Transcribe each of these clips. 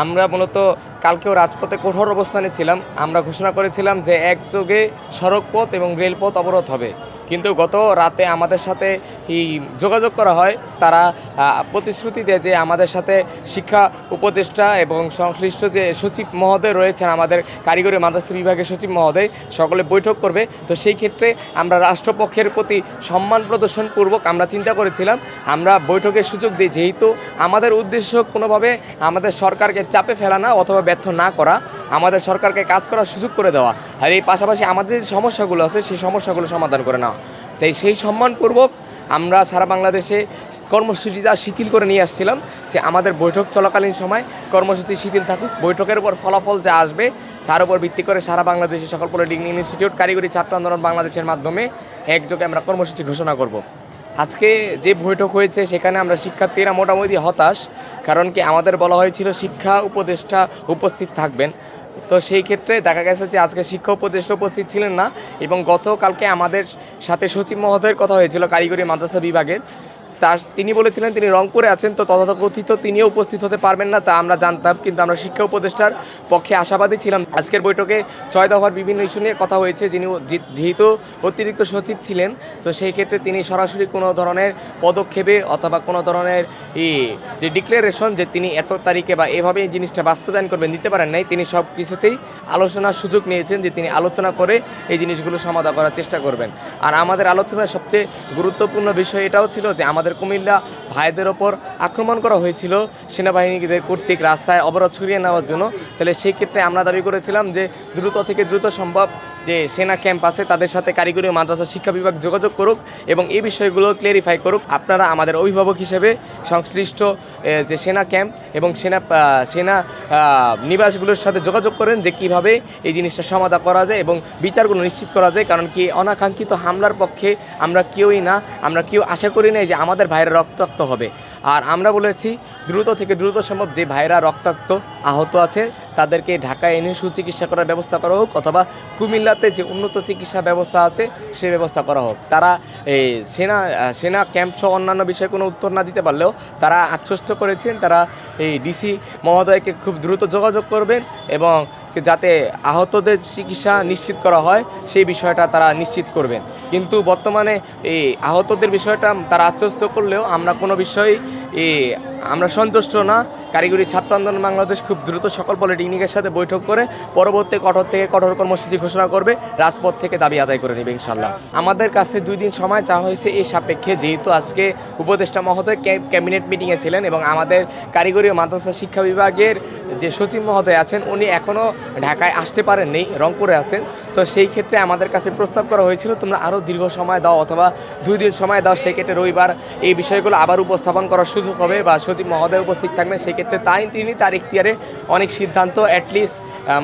আমরা মূলত কালকেও রাজপথে কঠোর অবস্থানে ছিলাম। আমরা ঘোষণা করেছিলাম যে একযোগে সড়কপথ এবং রেলপথ অবরোধ হবে। কিন্তু গত রাতে আমাদের সাথে যোগাযোগ করা হয়। তারা প্রতিশ্রুতি দেয় যে আমাদের সাথে শিক্ষা উপদেষ্টা এবং সংশ্লিষ্ট যে সচিব মহোদয় রয়েছেন আমাদের কারিগরি মাদ্রাসা বিভাগের সচিব মহোদয়, সকলে বৈঠক করবে। তো সেই ক্ষেত্রে আমরা রাষ্ট্রপক্ষের প্রতি সম্মান প্রদর্শনপূর্বক আমরা চিন্তা করেছিলাম। আমরা বৈঠকের সুযোগ দিই। যেহেতু আমাদের উদ্দেশ্য কোনোভাবে আমাদের সরকারকে চাপে ফেলা না অথবা ব্যর্থ না করা আমাদের সরকারকে কাজ করার সুযোগ করে দেওয়া। আর এই পাশাপাশি আমাদের যে সমস্যাগুলো আছে, সেই সমস্যাগুলো সমাধান করে নেওয়া তাই সেই সম্মানপূর্বক আমরা সারা বাংলাদেশে কর্মসূচিটা শিথিল করে নিয়ে আসছিলাম, যে আমাদের বৈঠক চলাকালীন সময় কর্মসূচি শিথিল থাকুক। বৈঠকের উপর ফলাফল যা আসবে, তার উপর ভিত্তি করে সারা বাংলাদেশে সকল পলিটেকনিক ইনস্টিটিউট, কারিগরি ছাত্র আন্দোলন বাংলাদেশের মাধ্যমে একযোগে আমরা কর্মসূচি ঘোষণা করব। আজকে যে বৈঠক হয়েছে, সেখানে আমরা শিক্ষার্থীরা মোটামুটি হতাশ, কারণ কি আমাদের বলা হয়েছিল শিক্ষা উপদেষ্টা উপস্থিত থাকবেন। তো সেই ক্ষেত্রে দেখা গেছে যে আজকে শিক্ষা উপদেষ্টা উপস্থিত ছিলেন না এবং গতকালকে আমাদের সাথে সচিব মহোদয়ের কথা হয়েছিল কারিগরি মাদ্রাসা বিভাগের। তার তিনি বলেছিলেন তিনি রংপুরে আছেন, তো তথাকথিত তিনিও উপস্থিত হতে পারবেন না, তা আমরা জানতাম, কিন্তু আমরা শিক্ষা উপদেষ্টার পক্ষে আশাবাদী ছিলাম। আজকের বৈঠকে ছয় দফার বিভিন্ন ইস্যু নিয়ে কথা হয়েছে, যিনি যেহেতু অতিরিক্ত সচিব ছিলেন, তো সেই ক্ষেত্রে তিনি সরাসরি কোনো ধরনের পদক্ষেপে অথবা কোনো ধরনের ই যে ডিক্লারেশন যে তিনি এত তারিখে বা এভাবে এই জিনিসটা বাস্তবায়ন করবেন, দিতে পারেন নাই, তিনি সব কিছুতেই আলোচনার সুযোগ নিয়েছেন যে তিনি আলোচনা করে এই জিনিসগুলো সমাধান করার চেষ্টা করবেন। আর আমাদের আলোচনার সবচেয়ে গুরুত্বপূর্ণ বিষয় এটাও ছিল যে আমাদের কুমিল্লা ভাইদের ওপর আক্রমণ করা হয়েছিল। সেনাবাহিনীদের কর্তৃক রাস্তায় অবরোধ ছড়িয়ে নেওয়ার জন্য। তাহলে সেই ক্ষেত্রে আমরা দাবি করেছিলাম যে দ্রুত থেকে দ্রুত সম্ভব যে সেনা ক্যাম্প আছে, তাদের সাথে কারিগরি মাদ্রাসা শিক্ষা বিভাগ যোগাযোগ করুক এবং এই বিষয়গুলো ক্লিয়ারিফাই করুক। আপনারা আমাদের অভিভাবক হিসেবে সংশ্লিষ্ট যে সেনা ক্যাম্প এবং সেনা সেনা নিবাসগুলোর সাথে যোগাযোগ করেন যে কীভাবে এই জিনিসটা সমাধান করা যায় এবং বিচারগুলো নিশ্চিত করা যায়। কারণ কি অনাকাঙ্ক্ষিত হামলার পক্ষে আমরা কেউই না, আমরা কেউ আশা করি নাই যে আমাদের ভাইরা রক্তাক্ত হবে। আর আমরা বলেছি, দ্রুত থেকে দ্রুত সম্ভব যে ভাইরা রক্তাক্ত আহত আছে, তাদেরকে ঢাকায় এনে সুচিকিৎসা করার ব্যবস্থা করা হোক অথবা কুমিল্লাতে যে উন্নত চিকিৎসা ব্যবস্থা আছে, সে ব্যবস্থা করা হোক। তারা এই সেনা সেনা ক্যাম্প সহ অন্যান্য বিষয়ে কোনো উত্তর না দিতে পারলেও তারা আশ্বস্ত করেছেন, তারা এই ডিসি মহোদয়কে খুব দ্রুত যোগাযোগ করবেন এবং যাতে আহতদের চিকিৎসা নিশ্চিত করা হয়, সেই বিষয়টা তারা নিশ্চিত করবেন। কিন্তু বর্তমানে এই আহতদের বিষয়টা তারা আশ্বস্ত করলেও আমরা কোনো বিষয়ে এই আমরা সন্তুষ্ট না। কারিগরি ছাত্র আন্দোলন বাংলাদেশ খুব দ্রুত সকল পলিটেকনিকের সাথে বৈঠক করে পরবর্তী কঠোর থেকে কঠোর কর্মসূচি ঘোষণা করবে, রাজপথ থেকে দাবি আদায় করে নেবে ইনশাল্লাহ আমাদের কাছে দুই দিন সময় চাওয়া হয়েছে এই সাপেক্ষে, যেহেতু আজকে উপদেষ্টা মহোদয় ক্যাবিনেট মিটিংয়ে ছিলেন এবং আমাদের কারিগরি ও মাদ্রাসা শিক্ষা বিভাগের যে সচিব মহোদয় আছেন, উনি এখনও ঢাকায় আসতে পারেন পারেননি, রংপুরে আছেন। তো সেই ক্ষেত্রে আমাদের কাছে প্রস্তাব করা হয়েছিল, তোমরা আরও দীর্ঘ সময় দাও অথবা দুই দিন সময় দাও, সেক্ষেত্রে রবিবার এই বিষয়গুলো আবার উপস্থাপন করার হবে বা সচিব মহোদয় উপস্থিত থাকবেন, সেক্ষেত্রে তাই তিনি তার ইখতিয়ারে অনেক সিদ্ধান্ত অ্যাটলিস্ট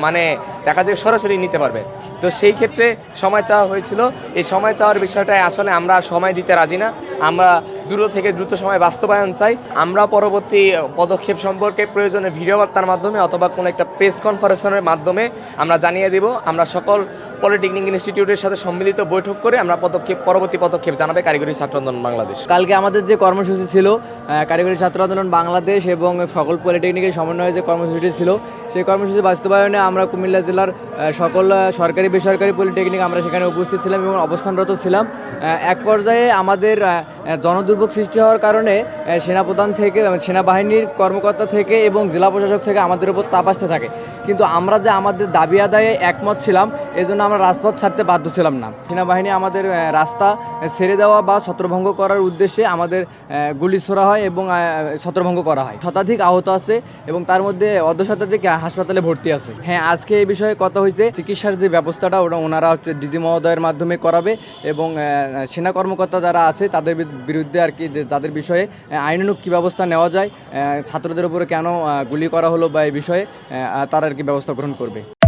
মানে দেখা যায় সরাসরি নিতে পারবেন। তো সেই ক্ষেত্রে সময় চাওয়া হয়েছিল। এই সময় চাওয়ার বিষয়টায় আসলে আমরা সময় দিতে রাজি না। আমরা দ্রুত থেকে দ্রুত সময় বাস্তবায়ন চাই। আমরা পরবর্তী পদক্ষেপ সম্পর্কে প্রয়োজনে ভিডিও বার্তার মাধ্যমে অথবা কোনো একটা প্রেস কনফারেন্সের মাধ্যমে আমরা জানিয়ে দেব। আমরা সকল পলিটেকনিক ইনস্টিটিউটের সাথে সম্মিলিত বৈঠক করে আমরা পদক্ষেপ, পরবর্তী পদক্ষেপ জানাবে কারিগরি ছাত্র আন্দোলন বাংলাদেশ। কালকে আমাদের যে কর্মসূচি ছিল কারিগরি ছাত্র আন্দোলন বাংলাদেশ এবং সকল পলিটেকনিকের সমন্বয়ে যে কর্মসূচি ছিল, সেই কর্মসূচি বাস্তবায়নে আমরা কুমিল্লা জেলার সকল সরকারি, বেসরকারি পলিটেকনিক আমরা সেখানে উপস্থিত ছিলাম এবং অবস্থানরত ছিলাম। এক পর্যায়ে আমাদের জনদুর্ভোগ সৃষ্টি হওয়ার কারণে সেনাপ্রধান থেকে সেনাবাহিনীর কর্মকর্তা থেকে এবং জেলা প্রশাসক থেকে আমাদের উপর চাপ আসতে থাকে। কিন্তু আমরা যে আমাদের দাবি আদায়ে একমত ছিলাম, এজন্য আমরা রাজপথ ছাড়তে বাধ্য ছিলাম না। সেনাবাহিনী আমাদের রাস্তা ছেড়ে দেওয়া বা ছত্রভঙ্গ করার উদ্দেশ্যে আমাদের গুলি ছোড়া হয় এবং আহ, ছত্রভঙ্গ করা হয়। শতাধিক আহত আছে এবং তার মধ্যে অর্ধ শতাধিক হাসপাতালে ভর্তি আছে। হ্যাঁ আজকে এই বিষয়ে কথা হয়েছে চিকিৎসার যে ব্যবস্থাটা ওটা ওনারা হচ্ছে ডিজি মহোদয়ের মাধ্যমে করাবে এবং সেনা কর্মকর্তা যারা আছে তাদের বিরুদ্ধে আর কি যে যাদের বিষয়ে আহ, আইনানুগ কী ব্যবস্থা নেওয়া যায় ছাত্রদের উপরে কেন গুলি করা হলো বা এই বিষয়ে তারা আর কি ব্যবস্থা গ্রহণ করবে।